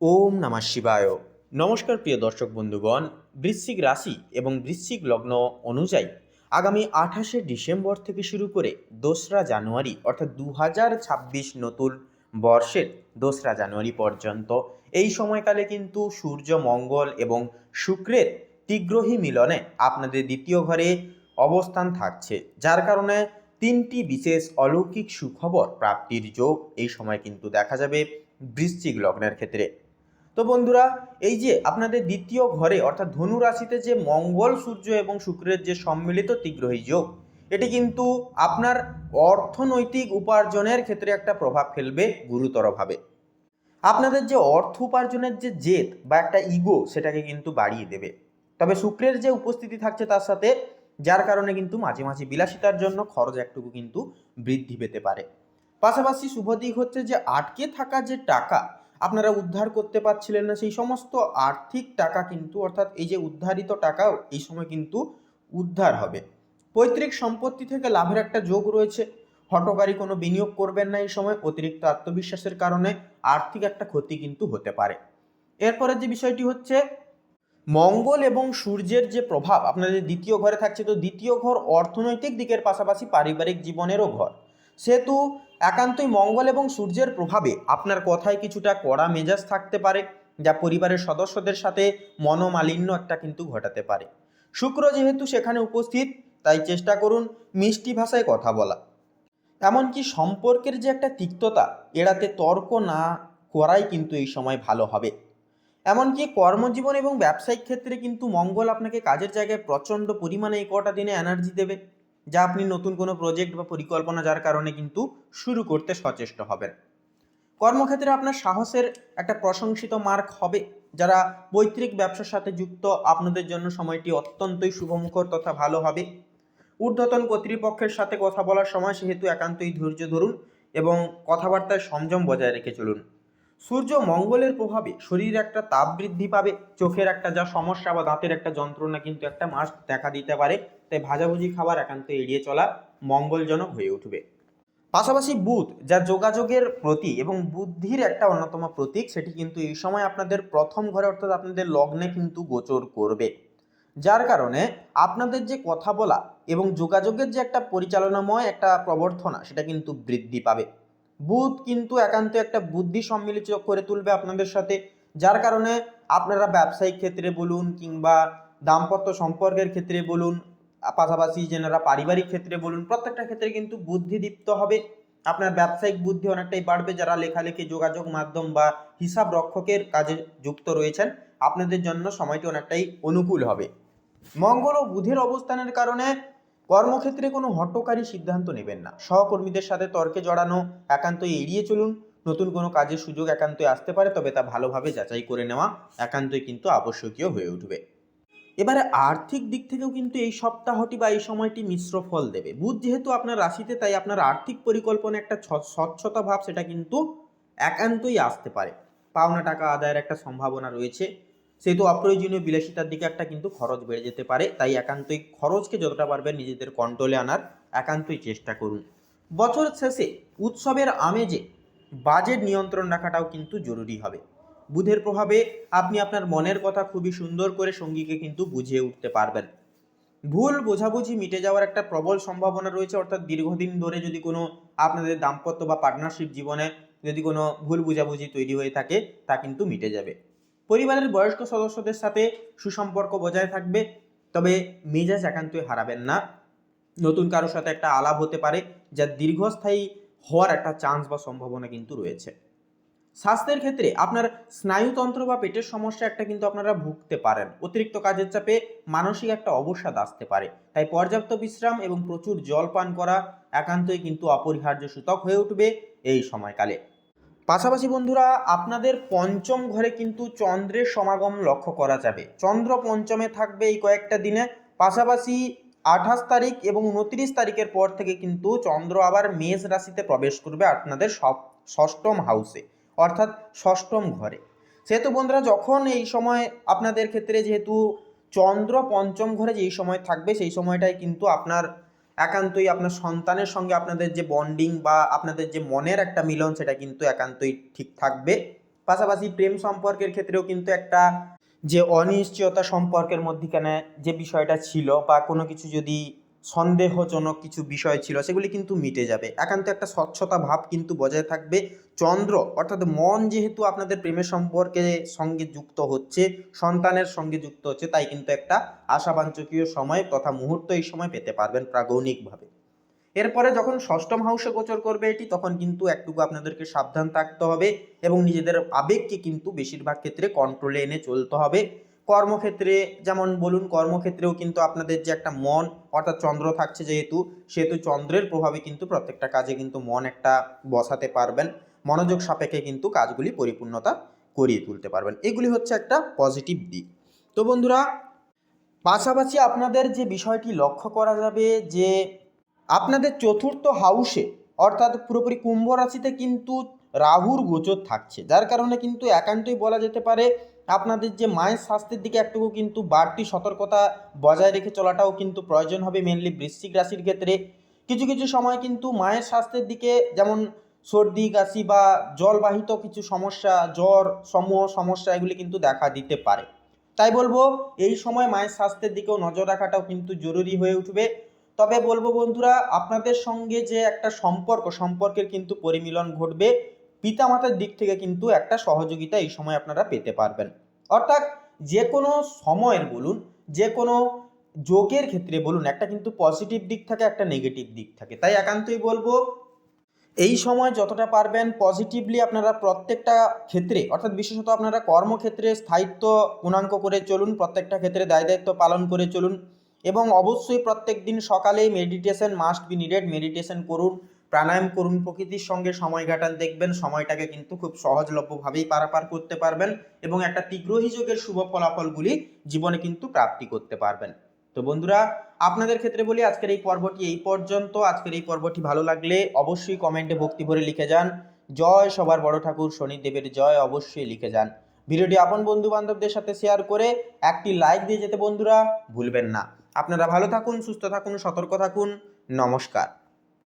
ওম নমঃ শিবায়। নমস্কার প্রিয় দর্শক বন্ধুগণ, বৃশ্চিক রাশি এবং বৃশ্চিক লগ্ন অনুযায়ী আগামী আঠাশে ডিসেম্বর থেকে শুরু করে দোসরা জানুয়ারি অর্থাৎ দু হাজার ছাব্বিশ নতুন বর্ষের দোসরা জানুয়ারি পর্যন্ত এই সময়কালে কিন্তু সূর্য, মঙ্গল এবং শুক্রের তীগ্রহী মিলনে আপনাদের দ্বিতীয় ঘরে অবস্থান থাকছে। যার কারণে তিনটি বিশেষ অলৌকিক সুখবর প্রাপ্তির যোগ এই সময় কিন্তু দেখা যাবে বৃশ্চিক লগ্নের ক্ষেত্রে। তো বন্ধুরা, এই যে আপনাদের দ্বিতীয় ঘরে, অর্থাৎ ধনু রাশিতে যে মঙ্গল, সূর্য এবং শুক্রের যে সম্মিলিত তীগ্রহী যোগ, এটি কিন্তু আপনার অর্থনৈতিক উপার্জনের ক্ষেত্রে একটা প্রভাব ফেলবে গুরুতরভাবে। আপনাদের যে অর্থ উপার্জনের যে জেদ বা একটা ইগো, সেটাকে কিন্তু বাড়িয়ে দেবে। তবে শুক্রের যে উপস্থিতি থাকছে তার সাথে, যার কারণে কিন্তু মাঝে মাঝে বিলাসিতার জন্য খরচ একটুকু কিন্তু বৃদ্ধি পেতে পারে। পাশাপাশি শুভ দিক হচ্ছে যে আটকে থাকা যে টাকা আপনারা উদ্ধার করতে পারছিলেন না, সেই সমস্ত আর্থিক টাকা কিন্তু, অর্থাৎ এই যে উদ্ধারিত টাকাও এই সময় কিন্তু উদ্ধার হবে। পৈতৃক সম্পত্তি থেকে লাভের একটা যোগ রয়েছে। হটকারী কোনো বিনিয়োগ করবেন না এই সময়, অতিরিক্ত আত্মবিশ্বাসের কারণে আর্থিক একটা ক্ষতি কিন্তু হতে পারে। এরপরের যে বিষয়টি হচ্ছে, মঙ্গল এবং সূর্যের যে প্রভাব, আপনাদের দ্বিতীয় ঘরে থাকছে, তো দ্বিতীয় ঘর অর্থনৈতিক দিকের পাশাপাশি পারিবারিক জীবনেরও ঘর। সেহেতু একান্তই মঙ্গল এবং সূর্যের প্রভাবে আপনার কথায় কিছুটা কড়া মেজাজ থাকতে পারে, যা পরিবারের সদস্যদের সাথে মনোমালিন্য একটা কিন্তু ঘটাতে পারে। শুক্র যেহেতু সেখানে উপস্থিত, তাই চেষ্টা করুন মিষ্টি ভাষায় কথা বলা। এমনকি সম্পর্কের যে একটা তিক্ততা, এড়াতে তর্ক না করাই কিন্তু এই সময় ভালো হবে। এমনকি কর্মজীবন এবং ব্যবসায়িক ক্ষেত্রে কিন্তু মঙ্গল আপনাকে কাজের জায়গায় প্রচণ্ড পরিমাণে এই কটা দিনে এনার্জি দেবে। যা আপনি নতুন কোনো প্রজেক্ট বা পরিকল্পনা যার কারণে কিন্তু শুরু করতে সচেষ্ট হবেন। কর্মক্ষেত্রে আপনার সাহসের একটা প্রশংসিত মার্ক হবে। যারা পৈতৃক ব্যবসার সাথে যুক্ত, আপনাদের জন্য সময়টি অত্যন্তই শুভমুখর তথা ভালো হবে। ঊর্ধ্বতন কর্তৃপক্ষের সাথে কথা বলার সময় সেহেতু একান্তই ধৈর্য ধরুন এবং কথাবার্তায় সংযম বজায় রেখে চলুন। সূর্য মঙ্গলের প্রভাবে শরীরে একটা তাপ বৃদ্ধি পাবে, চোখের একটা যা সমস্যা বা দাঁতের একটা যন্ত্রণা কিন্তু একটা মাস দেখা দিতে পারে, তাই ভাজাভুজি খাবার একান্ত এড়িয়ে চলা মঙ্গলজনক হয়ে উঠবে। পাশাপাশি বুধ, যা যোগাযোগের প্রতীক এবং বুদ্ধির একটা অন্যতম প্রতীক, সেটি কিন্তু এই সময় আপনাদের প্রথম ঘরে অর্থাৎ আপনাদের লগ্নে কিন্তু গোচর করবে। যার কারণে আপনাদের যে কথা বলা এবং যোগাযোগের যে একটা পরিচালনাময় একটা প্রবর্তনা, সেটা কিন্তু বৃদ্ধি পাবে। বুধ কিন্তু একান্ত একটা বুদ্ধি সম্মিলিত করে তুলবে আপনাদের সাথে, যার কারণে আপনারা ব্যবসায়িক ক্ষেত্রে বলুন কিংবা দাম্পত্য সম্পর্কের ক্ষেত্রে বলুন, পাশাপাশি যেনারা পারিবারিক ক্ষেত্রে বলুন, প্রত্যেকটা ক্ষেত্রে কিন্তু বুদ্ধিদীপ্ত হবে। আপনার ব্যবসায়িক বুদ্ধি অনেকটাই বাড়বে যারা লেখালেখি, যোগাযোগ মাধ্যম বা হিসাব রক্ষকের কাজে যুক্ত রয়েছেন। আপনাদের জন্য সময়টি অনেকটাই অনুকূল হবে। মঙ্গল ও বুধের অবস্থানের কারণে কর্মক্ষেত্রে কোনো হটকারী সিদ্ধান্ত নেবেন না। সহকর্মীদের সাথে তর্কে জড়ানো, একান্তই এড়িয়ে চলুন। নতুন কোনো কাজের সুযোগ একান্তই আসতে পারে, তবে তা ভালোভাবে যাচাই করে নেওয়া একান্তই কিন্তু আবশ্যকীয় হয়ে উঠবে। এবারে আর্থিক দিক থেকেও কিন্তু এই সপ্তাহটি বা এই সময়টি মিশ্র ফল দেবে। বুধ যেহেতু আপনার রাশিতে, তাই আপনার আর্থিক পরিকল্পনা একটা স্বচ্ছতা ভাব সেটা কিন্তু একান্তই আসতে পারে। পাওনা টাকা আদায়ের একটা সম্ভাবনা রয়েছে। সেহেতু অপ্রয়োজনীয় বিলাসিতার দিকে একটা কিন্তু খরচ বেড়ে যেতে পারে, তাই একান্তই খরচকে যতটা পারবেন নিজেদের কন্ট্রোলে আনার একান্তই চেষ্টা করুন। বছর শেষে উৎসবের আমেজে বাজেট নিয়ন্ত্রণ রাখাটাও কিন্তু জরুরি হবে। বুধের প্রভাবে আপনি আপনার মনের কথা খুবই সুন্দর করে সঙ্গীকে কিন্তু বুঝিয়ে উঠতে পারবেন। ভুল বোঝাবুঝি মিটে যাওয়ার একটা প্রবল সম্ভাবনা রয়েছে, অর্থাৎ দীর্ঘদিন ধরে যদি কোনো আপনাদের দাম্পত্য বা পার্টনারশিপ জীবনে যদি কোনো ভুল বোঝাবুঝি তৈরি হয়ে থাকে, তা কিন্তু মিটে যাবে। পরিবারের বয়স্ক সদস্যদের সাথে সুসম্পর্ক বজায় থাকবে, তবে মেজাজ একান্তই হারাবেন না। নতুন কারোর সাথে একটা আলাপ হতে পারে, যা দীর্ঘস্থায়ী হওয়ার একটা চান্স বা সম্ভাবনা কিন্তু রয়েছে। স্বাস্থ্যের ক্ষেত্রে আপনার স্নায়ুতন্ত্র বা পেটের সমস্যা একটা কিন্তু আপনারা ভুগতে পারেন। অতিরিক্ত কাজের চাপে মানসিক একটা অবসাদ আসতে পারে। তাই পর্যাপ্ত বিশ্রাম এবং প্রচুর জল পান করা একান্তই কিন্তু অপরিহার্য সূতক হয়ে উঠবে এই সময়কালে। পাশাপাশি বন্ধুরা, আপনাদের পঞ্চম ঘরে কিন্তু চন্দ্রের সমাগম লক্ষ্য করা যাবে। চন্দ্র পঞ্চমে থাকবে এই কয়েকটা দিনে। পাশাপাশি আঠাশ তারিখ এবং উনত্রিশ তারিখের পর থেকে কিন্তু চন্দ্র আবার মেষ রাশিতে প্রবেশ করবে আপনাদের সব, ষষ্ঠম হাউসে অর্থাৎ ষষ্ঠম ঘরে। সেহেতু বন্ধুরা, যখন এই সময় আপনাদের ক্ষেত্রে যেহেতু চন্দ্র পঞ্চম ঘরে যেই সময় থাকবে, সেই সময়টাই কিন্তু আপনার একান্তই আপনার সন্তানের সঙ্গে আপনাদের যে বন্ডিং বা আপনাদের যে মনের একটা মিলন, সেটা কিন্তু একান্তই ঠিক থাকবে। পাশাপাশি প্রেম সম্পর্কের ক্ষেত্রেও কিন্তু একটা যে অনিশ্চয়তা সম্পর্কের মধ্যিখানে যে বিষয়টা ছিল বা কোনো কিছু যদি সন্দেহজনক কিছু বিষয় ছিল, সেগুলি কিন্তু মিটে যাবে। একান্ত একটা স্বচ্ছতা ভাব কিন্তু বজায় থাকবে। চন্দ্র, অর্থাৎ মন যেহেতু আপনাদের প্রেমের সম্পর্কে সঙ্গে যুক্ত হচ্ছে, সন্তানের সঙ্গে যুক্ত হচ্ছে, তাই কিন্তু একটা আশাবাঞ্চকীয় সময়, তথা মুহূর্ত এই সময় পেতে পারবেন প্রাগৌণিকভাবে। এরপরে যখন ষষ্ঠম হাউসে গোচর করবে এটি, তখন কিন্তু একটুকু আপনাদেরকে সাবধান থাকতে হবে এবং নিজেদের আবেগকে কিন্তু বেশিরভাগ ক্ষেত্রে কন্ট্রোলে এনে চলতে হবে। কর্মক্ষেত্রে, যেমন বলুন, কর্মক্ষেত্রেও কিন্তু আপনাদের যে একটা মন, অর্থাৎ চন্দ্র থাকছে যেহেতু, সেহেতু চন্দ্রের প্রভাবে কিন্তু প্রত্যেকটা কাজে কিন্তু মন একটা বসাতে পারবেন। মনোযোগ সাপেক্ষে কিন্তু কাজগুলি পরিপূর্ণতা করিয়ে তুলতে পারবেন। এগুলি হচ্ছে একটা পজিটিভ দিক। তো বন্ধুরা, পাশাপাশি আপনাদের যে বিষয়টি লক্ষ্য করা যাবে যে, আপনাদের চতুর্থ হাউসে অর্থাৎ পুরোপুরি কুম্ভ রাশিতে কিন্তু রাহুর গোচর থাকছে। যার কারণে কিন্তু একান্তই বলা যেতে পারে আপনাদের যে মায়ের স্বাস্থ্যের দিকে একটুকু কিন্তু বাড়তি সতর্কতা বজায় রেখে চলাটাও কিন্তু প্রয়োজন হবে মেনলি বৃশ্চিক রাশির ক্ষেত্রে। কিছু কিছু সময় কিন্তু মায়ের স্বাস্থ্যের দিকে যেমন সর্দি, কাশি বা জলবাহিত কিছু সমস্যা, জ্বর, সমূহ সমস্যা এগুলি কিন্তু দেখা দিতে পারে। তাই বলব, এই সময় মায়ের স্বাস্থ্যের দিকেও নজর রাখাটাও কিন্তু জরুরি হয়ে উঠবে। তবে বলব বন্ধুরা, আপনাদের সঙ্গে যে একটা সম্পর্ক, সম্পর্কের কিন্তু পরিমিলন ঘটবে। পিতামাতার দিক থেকে কিন্তু একটা সহযোগিতা এই সময় আপনারা পেতে পারবেন। অর্থাৎ যে কোনো সময়ের বলুন যে কোনো যোগের ক্ষেত্রে বলুন, একটা কিন্তু পজিটিভ দিক থাকে, একটা নেগেটিভ দিক থাকে। তাই একান্তই বলব, এই সময় যতটা পারবেন পজিটিভলি আপনারা প্রত্যেকটা ক্ষেত্রে, অর্থাৎ বিশেষত আপনারা কর্মক্ষেত্রে স্থায়িত্ব গুণাঙ্ক করে চলুন, প্রত্যেকটা ক্ষেত্রে দায় দায়িত্ব পালন করে চলুন এবং অবশ্যই প্রত্যেক দিন সকালে meditation must be needed meditation করুন। প্রাণায়াম করুন, প্রকৃতির সঙ্গে সময় কাটান, দেখবেন সময়টাকে কিন্তু খুব সহজলভ্যভাবেই পারাপার করতে পারবেন এবং একটা তীগ্রহী যোগের শুভ ফলাফলগুলি জীবনে কিন্তু প্রাপ্তি করতে পারবেন। তো বন্ধুরা, আপনাদের ক্ষেত্রে বলি, আজকের এই পর্বটি এই পর্যন্ত। আজকের এই পর্বটি ভালো লাগলে অবশ্যই কমেন্টে ভক্তি ভরে লিখে যান। জয় সবার বড় ঠাকুর, শনিদেবের জয় অবশ্যই লিখে যান। ভিডিওটি আপন বন্ধু বান্ধবদের সাথে শেয়ার করে একটি লাইক দিয়ে যেতে বন্ধুরা ভুলবেন না। আপনারা ভালো থাকুন, সুস্থ থাকুন, সতর্ক থাকুন। নমস্কার।